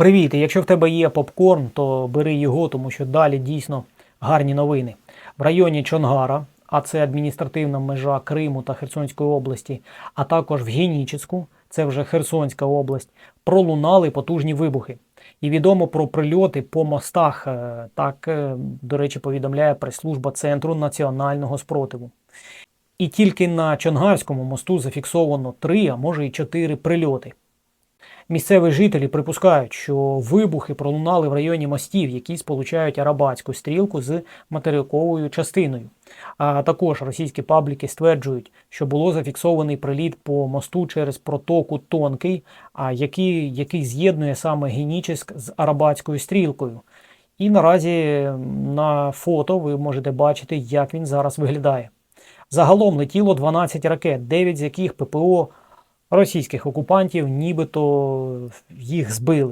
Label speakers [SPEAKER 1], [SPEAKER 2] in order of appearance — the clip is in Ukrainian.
[SPEAKER 1] Привіт! І Якщо в тебе є попкорн, то бери його, тому що далі дійсно гарні новини. В районі Чонгара, а це адміністративна межа Криму та Херсонської області, а також в Генічеську, це вже Херсонська область, пролунали потужні вибухи. І відомо про прильоти по мостах. е, Так, е, до речі, повідомляє прес-служба Центру національного спротиву. І тільки на Чонгарському мосту зафіксовано три, а може і чотири прильоти. Місцеві жителі припускають, що вибухи пролунали в районі мостів, які сполучають Арабатську стрілку з материковою частиною. А також російські пабліки стверджують, що було зафіксований приліт по мосту через протоку Тонкий, який, який з'єднує саме Генічеськ з Арабатською стрілкою. І наразі на фото ви можете бачити, як він зараз виглядає. Загалом летіло 12 ракет, 9 з яких ППО російських окупантів нібито їх збили.